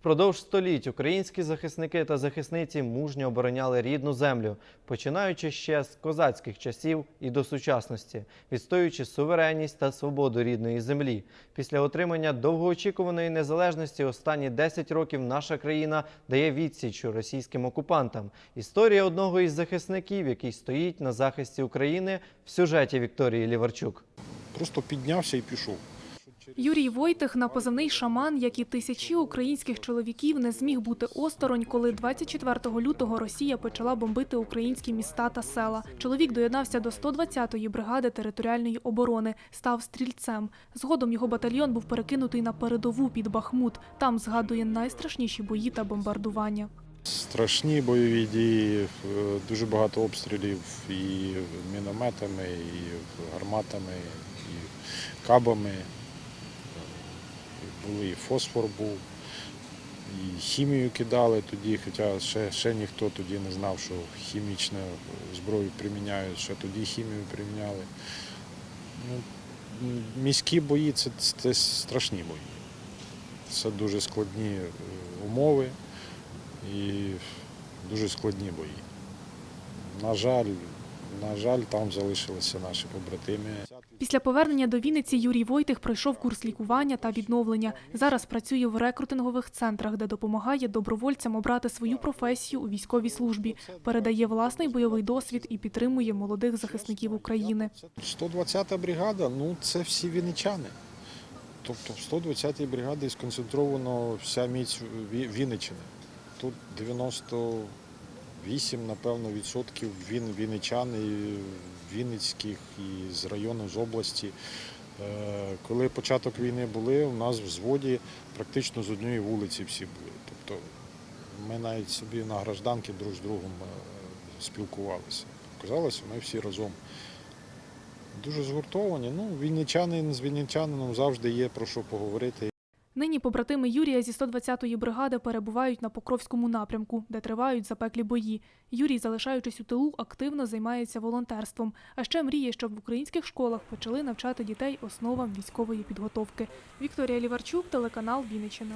Впродовж століть українські захисники та захисниці мужньо обороняли рідну землю, починаючи ще з козацьких часів і до сучасності, відстоюючи суверенність та свободу рідної землі. Після отримання довгоочікуваної незалежності останні 10 років наша країна дає відсіч російським окупантам. Історія одного із захисників, який стоїть на захисті України, в сюжеті Вікторії Ліварчук. Просто піднявся і пішов. Юрій Войтих на позивний шаман, як і тисячі українських чоловіків, не зміг бути осторонь, коли 24 лютого Росія почала бомбити українські міста та села. Чоловік доєднався до 120-ї бригади територіальної оборони, став стрільцем. Згодом його батальйон був перекинутий на передову під Бахмут. Там згадує найстрашніші бої та бомбардування. Страшні бойові дії, е, дуже багато обстрілів і мінометами, і гарматами, і кабами. Були і фосфор був, і хімію кидали тоді, хоча ще, ще ніхто тоді не знав, що хімічну зброю приміняють, ще тоді хімію приміняли. Ну, міські бої це, це страшні бої. Це дуже складні е, умови і дуже складні бої. На жаль, на жаль, там залишилися наші побратими. Після повернення до Вінниці Юрій Войтих пройшов курс лікування та відновлення. Зараз працює в рекрутингових центрах, де допомагає добровольцям обрати свою професію у військовій службі, передає власний бойовий досвід і підтримує молодих захисників України. 120-та бригада ну це всі вінничани. Тобто, в 120-й бригаді сконцентровано вся міць Вінничини. Тут 90 8, напевно, відсотків він вінничан, і Вінницьких і з району, з області. Е, коли початок війни були, у нас в зводі практично з однієї вулиці всі були. Тобто ми навіть собі на гражданки друг з другом е, спілкувалися. Казалося, ми всі разом дуже згуртовані. Ну, Вінничанин з вінничанином завжди є про що поговорити. Нині побратими Юрія зі 120-ї бригади перебувають на Покровському напрямку, де тривають запеклі бої. Юрій, залишаючись у тилу, активно займається волонтерством. А ще мріє, щоб в українських школах почали навчати дітей основам військової підготовки. Вікторія Ліварчук, телеканал Вінниччина.